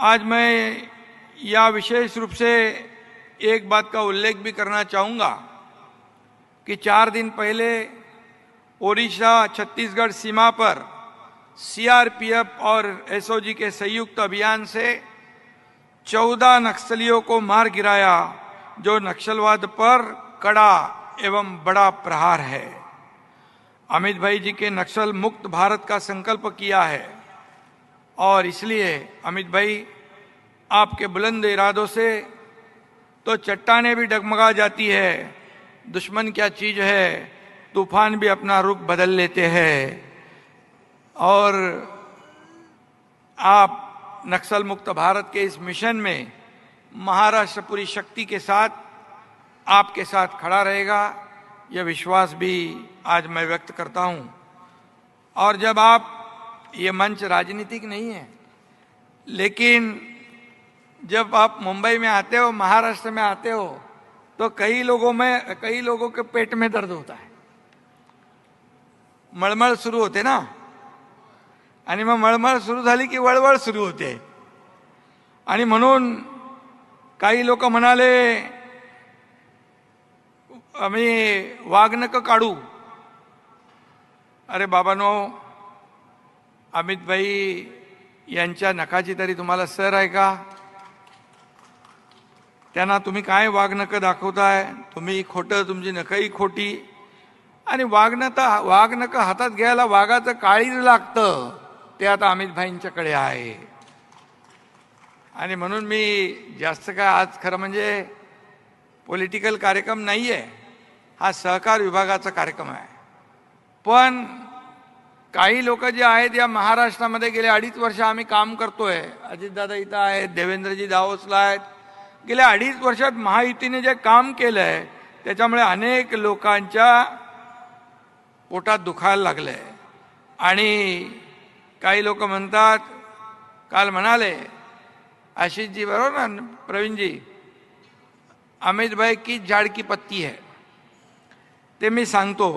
आज मैं या विशेष रूप से एक बात का उल्लेख भी करना चाहूँगा कि चार दिन पहले ओडिशा, छत्तीसगढ़ सीमा पर सीआरपीएफ और एसओजी के संयुक्त अभियान से चौदह नक्सलियों को मार गिराया, जो नक्सलवाद पर कड़ा एवं बड़ा प्रहार है। अमित भाई जी के नक्सल मुक्त भारत का संकल्प किया है। और इसलिए, अमित भाई, आपके बुलंद इरादों से तो चट्टाने भी डगमगा जाती है। दुश्मन क्या चीज़ है? तूफ़ान भी अपना रुख बदल लेते हैं। और आप नक्सल मुक्त भारत के इस मिशन में महाराष्ट्र पूरी शक्ति के साथ, आपके साथ खड़ा रहेगा, यह विश्वास भी आज मैं व्यक्त करता हूँ। और जब आप ये मंच राजनीतिक नहीं है। लेकिन जब आप मुंबई में आते हो, महाराष्ट्र में आते हो तो कई लोगों में, कई लोगों के पेट में दर्द होता है। मळमळ सुरू होते ना? आणि मग मळमळ सुरू झाली की वळवळ सुरू होते। आणि म्हणून काही लोक म्हणाले, आम्ही वाघनक काढू. अरे बाबानो अमितभाई यांच्या नखाची तरी तुम्हाला सर आहे का? त्यांना तुम्ही काय वागणकं दाखवताय? तुम्ही खोटं तुमची नखही खोटी. आणि वागणं वागणकं हातात घ्यायला वाघाचं काळीज लागतं. ते आता अमितभाईंच्याकडे आहे. आणि म्हणून मी जास्त काय आज खरं म्हणजे पॉलिटिकल कार्यक्रम नाही आहे हा सहकार विभागाचा कार्यक्रम आहे. पण काही लोक जे आहेत या महाराष्ट्रामध्ये गेले अडीच वर्ष आम्ही काम करतोय. अजितदादा इथं आहेत देवेंद्रजी दावोसला आहेत. गेल्या अडीच वर्षात महायुतीने जे काम केलं आहे त्याच्यामुळे अनेक लोकांच्या पोटात दुखायला लागलंय. आणि काही लोक म्हणतात काल म्हणाले आशिषजी बरोबर ना प्रवीणजी अमित भाई की झाड की पत्ती आहे ते मी सांगतो.